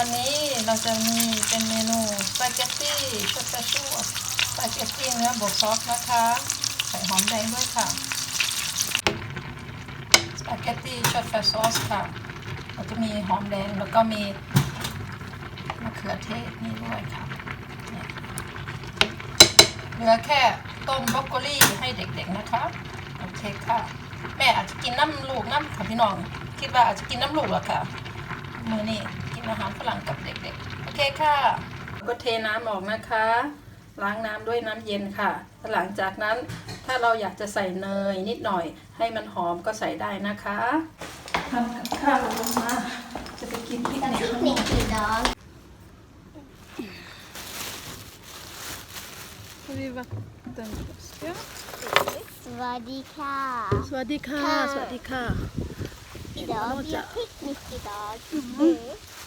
วันนี้เราจะมีเป็นเมนูสปาเกตตี้ชุดกระชูสปาเกตตี้เนื้อบวกซอสนะคะใส่หอมแดงด้วยค่ะสปาเกตตี้ชุดกระซอสค่ะเราจะมีหอมแดงแล้วก็มีมะเขือเทศนี่ด้วยค่ะเหลือแค่ต้มบรอกโคลีให้เด็กๆนะคะโอเคค่ะแม่อาจจะกินน้ำลูกน้ำค่ะพี่น้องคิดว่าอาจจะกินน้ำลูกหรอค่ะมือนี่อาหารฝรั่งกับเด็กๆโอเคค่ะก็เทน้ำออกนะคะ ล้างน้ำด้วยน้ำเย็นค่ะ หลังจากนั้นถ้าเราอยากจะใส่เนยนิดหน่อย ให้มันหอมก็ใส่ได้นะคะทำข้าวลงมาจะไปกิน่ไหนิกขงนอก Vi v a t t e n f สวัสดีค่ะ สวัสดีค่ะ a d i เดี๋ยวพินิกี่ดอก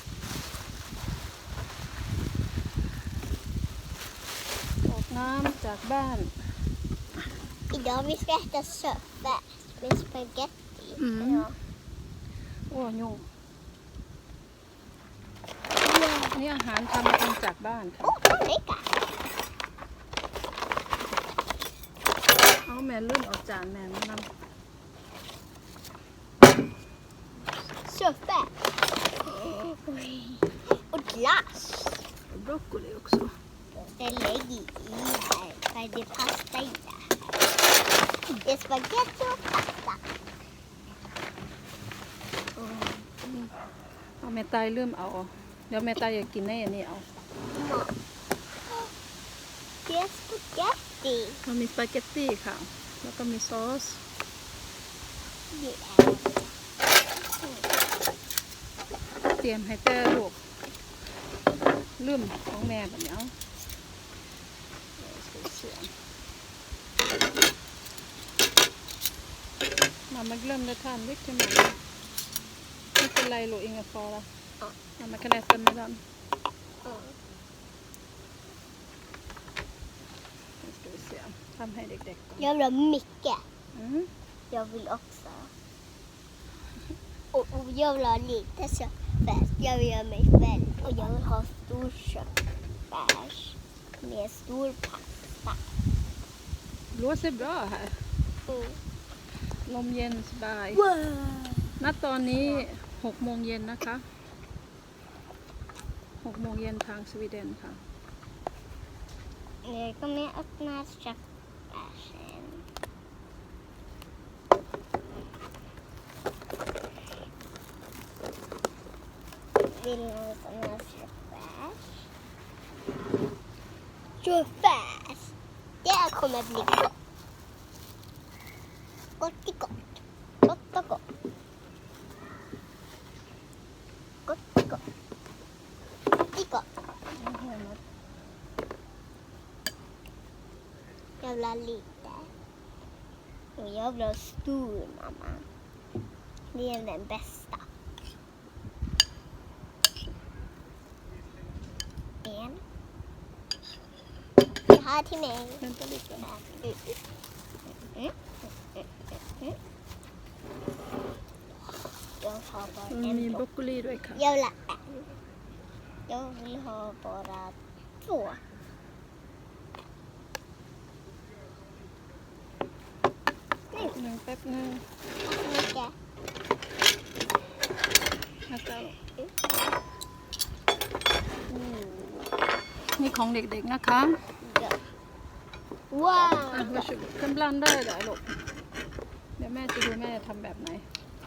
น้ำจากบ้าน Idag vi ska äta soppa med spagetti. Mm. Ja. Åh, oh, jo. นี่อาหารทำเองจากบ้านค่ะ Oh, vad mega! เอาแม่ลื่นออกจานแม่นำ Soppa. Och glass. Broccoli också. lägg i här. För det passar inte här. Det är spagetti och pasta. เอาแม่ตายิ่มเอาเดี๋ยวแม่ตายอยากกินแน่นี้เอาเ e t är s p a g e t t เรามีสปาเกตตี้ค่ะ แล้วก็มีซอสเตรียมให้แต่ลูกเริ่มของแม่แบบนี้เ Mamma glömde tandviken mamma. Inte Lailo, ingen fara. Ja. Mamma kan äta med den. Ja. Nu ska vi se. Samhällig däckon. Jag vill ha mycket. Mm. Jag vill också. Och, och jag vill ha lite köttfärs. Jag vill göra mig själv. Och jag vill ha stor köttfärs. Med stor pasta. Det Blåser bra här. Mm. ลมเย็นสบายณตอนนี้หกโมงเย็นนะคะหกโมงเย็นทางสวีเดนค่ะเลยก็ไม่อัพนาจากแปดเซนวินก็ไม่ัาจากแปดจูแปดเดี๋ยวคุณมาดิ vara liten. Och jag vill ha stor mamma. Det är den bästa. En. Det här till mig. Vänta lite. Mm. Mm. Jag har bara mm, en. Min mycket är kall. Jag vill ha en. Jag vill ha bara två. หนึ่งแป๊บหนึ่งแล้วกนี่ของเด็กๆนะคะ ว้าวมาชุบกบลันได้เหรอลูกเดี๋ยวแม่จะดูแม่ทำแบบไหน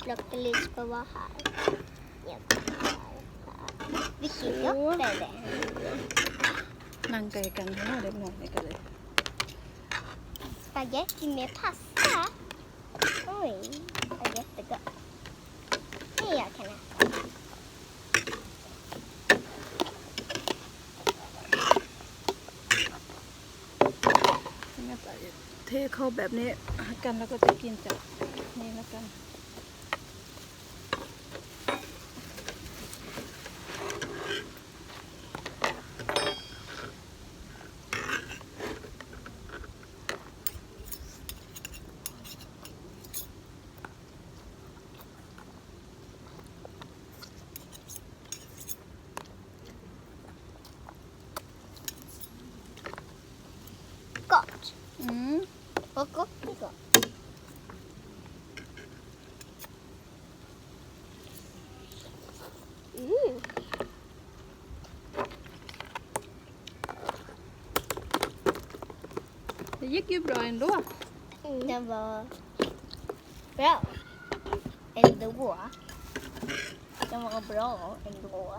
ล็อกเลิสปว่าหาย อยากวิคิวยกแต่แนั่งไกลกันเนาะเด็กหน่อยนี่กันเลยสปาเกตตีเมทัสซ่า Oj, det är jättegott. Det jag kan äta. Jag tar เทเข้าแบบนี้กันแล้วก็จะกินจากนี่แล้วกัน Det gick ju bra ändå. Mm. Det var bra ändå. Det var bra ändå.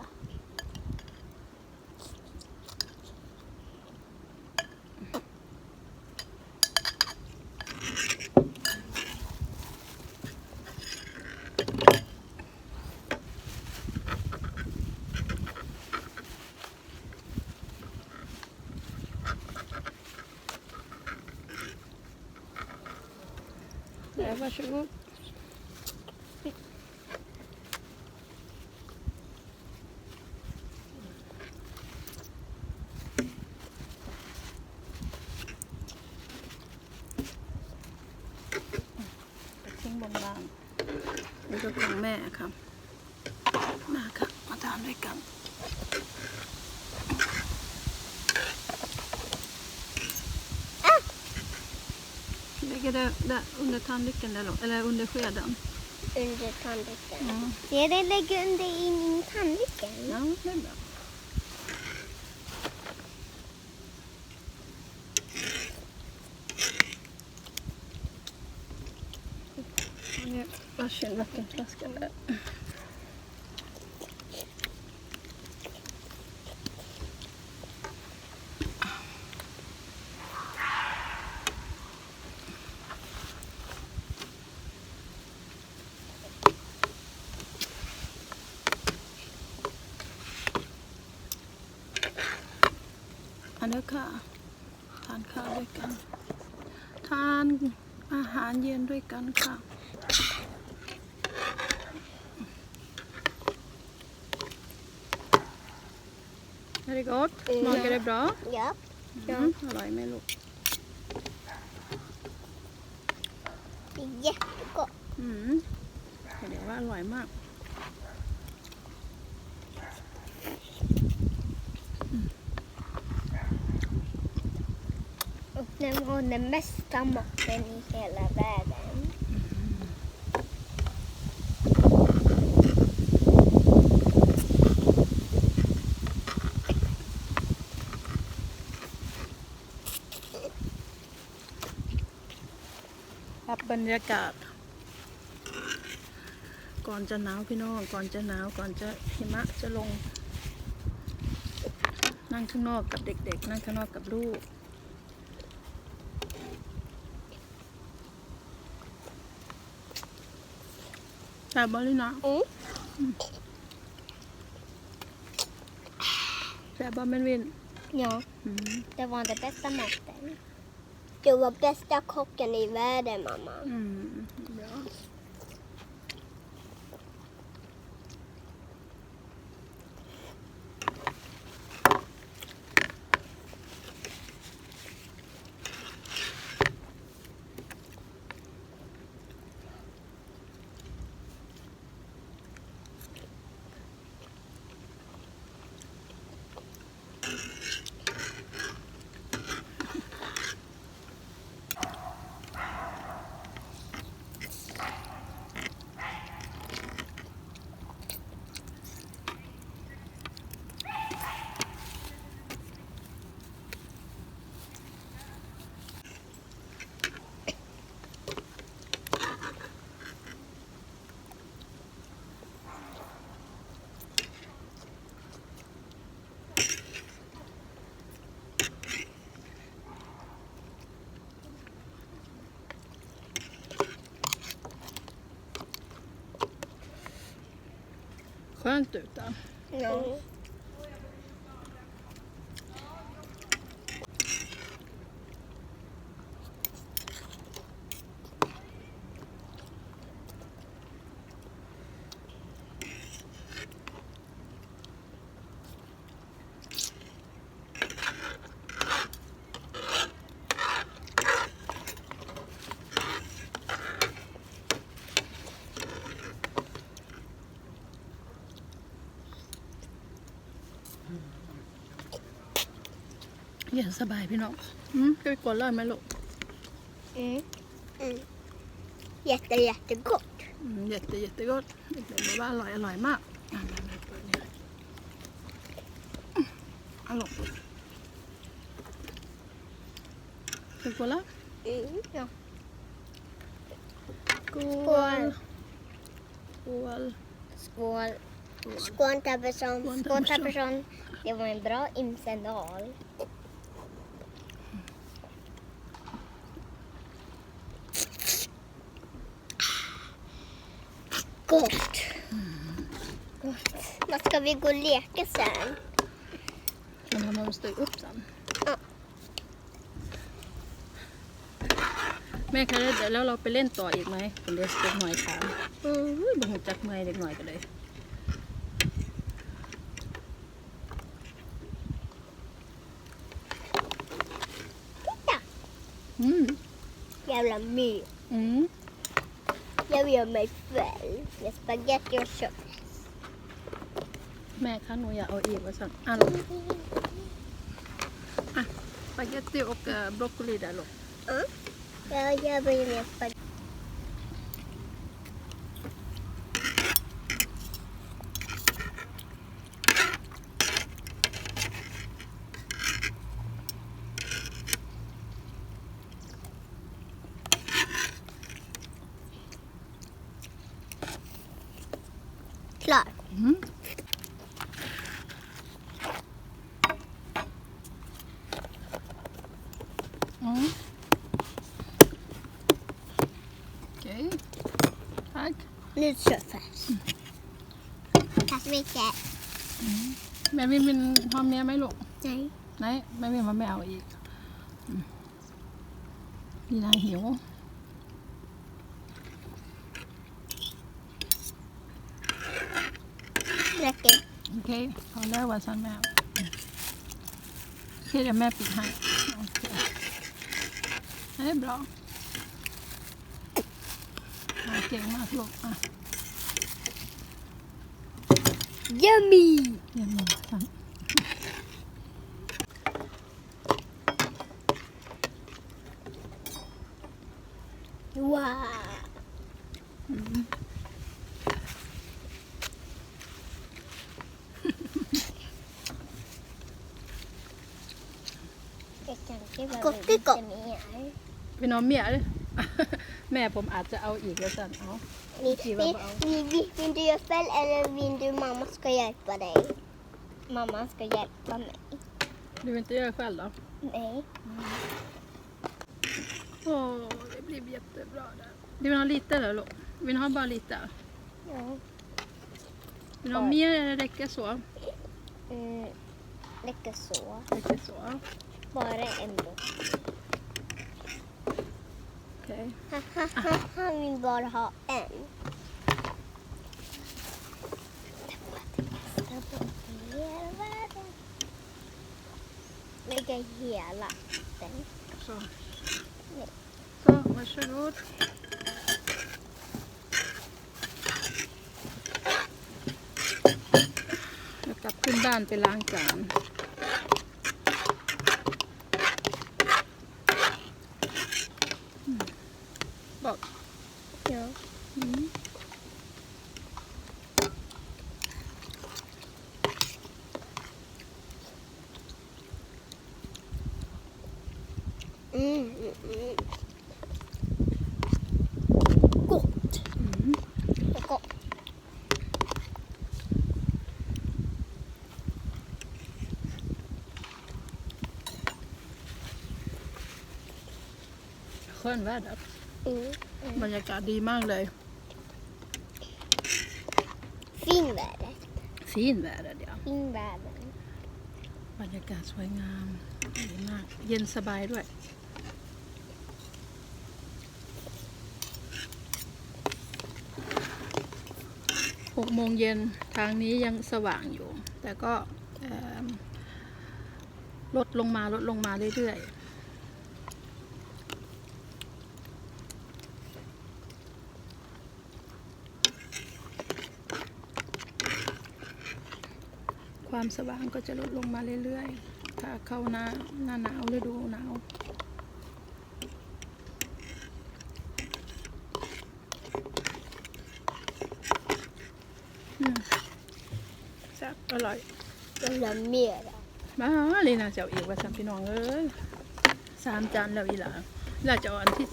leva, chegou Ligger det där under tanddyken eller under skeden? Under tanddyken. Ja. det lägger under i min tanddyken. Ja, det är bra. Varsin vattenflaska där. ันนี้ค่ะทานข้าวด้วยกันทานอาหารเย็นด้วยกันค่ะเรียกอดมองกันเรียบ้อยยับยับอร่อยไหมลูกดีเยอะก็อืมเดี๋ยวว่าอร่อยมาก d e n var den bästa m a t e n i hela världen. Mm. รับบรรยากาศ ก่อนจะหนาวพี่น้องก่อนจะหนาวก่อนจะหิมะจะลง นั่งข้างนอกกับเด็กๆ นั่งข้างนอกกับลูก잘 말리나? 응? 응. Säba men vin. Ja, Mm. det var det bästa maten. Du var bästa kocken i världen mamma. Mm. skönt utan. Ja. เย็นสบายพี่น้องอืมพี่กวนร่อยไหมลูก Mm. Mm. Mm. mm. Jätte, jättegott. Mm, jätte, jättegott. Det var alloj, alloj, ma. อร่อยเป็นกวนละ Mm. Ja. กวนกวน Skål. Skål Tapperson. Skål Tapperson. Det var en bra imsendal. Gott. Gott. Vad ska vi gå och leka sen? Men man måste upp sen. Ja. Mer kan det แล้วเราไปเล่นต่ออีกไหมคุณเดสเล็กน้อยค่ะโอ้ยบ่หูจักเมื่อยเล็กน้อยกันเลย Titta! Mm. mm. Jävla myr. Mm. So we are my friends. The spaghetti or shop. แม่คะหนูอยากเอาอีกว่าสั่งอ่ะลูกอ่ะสปาเกตตี้อบบรอกโคลีได้ลูก Huh? Yeah, yeah, but you need spaghetti. วินปิน่อมเมียไหมลูกใจไหน ไหนป็นว่าไม่เอาอีกนี่นาหิวเล็กเก็โอเค พอแล้ววันซันแม่เคเดี๋ยวแม่ปิดให้โอเคเฮ้ยบล็อกเก่งมากลูกอ่ะ yummy ยำหมูสังว้าก็กิ๊กก็เป็นองเมียเลยแม่ผมอาจจะเอาอีกแล้วสั่นเอา Vill, vill, vill, vill du göra själv eller vill du mamma ska hjälpa dig? Mamma ska hjälpa mig. Du vill inte göra själv då? Nej. Åh, det blev jättebra där. Du ha lite där då? Vill du ha bara lite? Ja. Vill du ha mer eller räcker så? Mm, räcker så. Räcker så. Bara en bok. Okej. Han, vill bara ha en. Lägga hela den. Så. Så, varsågod. Kapkin till Ankan. ค n d bad up. m บรรยากาศดีมากเลยฟินแวดฟินแวดเดียวฟินแวดบรรยากาศสวยงามดีมาก เย็นสบายด้วยหกโมงเย็นทางนี้ยังสว่างอยู่ แต่ก็ลดลงมาลดลงมาเรื่อยๆความสว่างก็จะลดลงมาเรื่อย ๆ ถ้าเข้าหน้า หน้าหนาวฤดู หนาวซับอร่อยลำเมียมาเลยนะเจ้าอกว่าสามพี่น้องเอ้ยสามจานแล้วอีหลังแล้วจะอันที่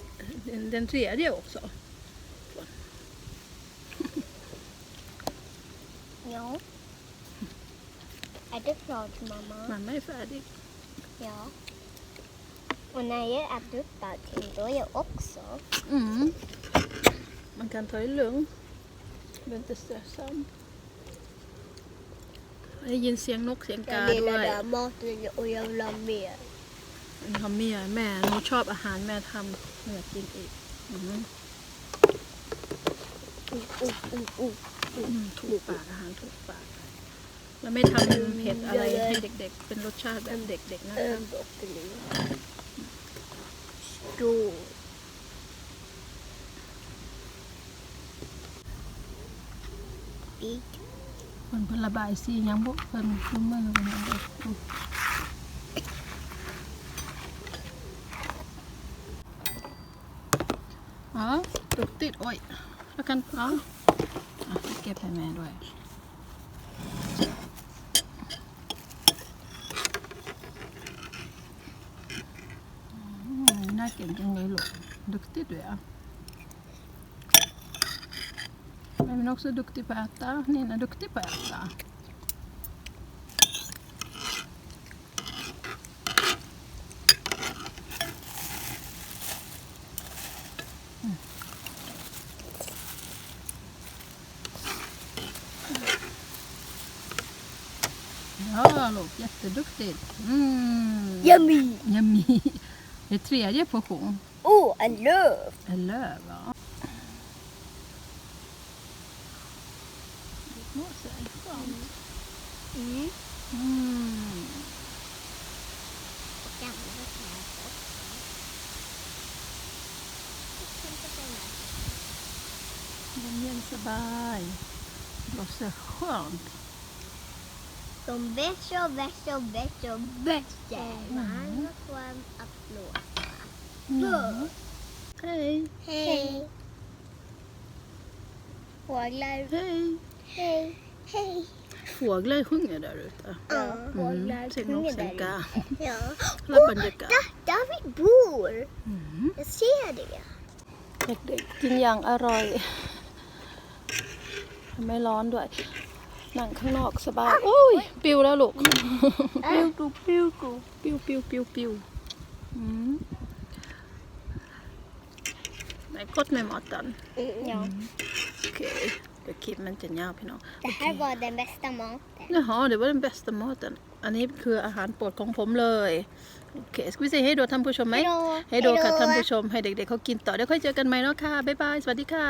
เดนเสียเดียวสอง Gördüm ama. Mamma är färdig. Ja. Och när jag äter upp allting, då är jag också. Mm. Man kan ta det lugnt. Blir inte stressad. Jag har ยินเสียงนกเสียงกาด้วย Jag vill ha mat och jag vill ha mer. ทำเมียแม่หนูชอบอาหารแม่ทำหนูอยากกินอีกอืมอู้อู้อู้อู้ถูกปากอาหารถูกปากแล้วไม่ทำเป็นเผ็ดอะไรให้เด็กๆ เป็นรสชาติแบบเด็กๆ นะครับ t ู e n มันเพิ่นระบายสียังบุเพิ่นคุอมือมันเด็กอ๋อตุกติด โอ้ยแล้วกันอ๋อะเก็บให้แม่ด้วย duktig du är. Men också duktig på att äta. Nina är duktig på att äta. Mm. Ja, Lof, jätteduktigt. Mm. Yummy! Yummy! Det är tredje portion. Oh, a löv. A löv, ja. Det måste vara skönt. Mm. Mm. Jönsberg. Det var så skönt. De växer och mm. Hey. Hey. Fåglar. Hej. Hej. Hej. Fåglar sjunger där ute. Ja, fåglar sjunger där ute. Ja. Åh, där, där vi bor! Mm. Jag ser det. เด็กๆกินอย่างอร่อยไม่ร้อนด้วยนั่งข้างนอกสบายโอ้ยปิวแล้วลูกปิวปิวปิวปิวปิวปิวปิวอืม Gott med maten? Mm. Ja. เ k e j Okay. Då Kimmen till ja, Pinot. Det här var เ e n bästa maten. Jaha, det var den b เ s t a maten. อนอันนี้คืออาหารโปรดของผมเลยโอเคสกุ๊ซี่ให้ดูท่านผู้ชมไหมให้ดูค่ะท่านผู้ชมให้เด็กๆเขากินต่อเดี๋ยวค่อยเจอกันใหม่เนาะค่ะบ๊ายบายสวัสดีค่ะ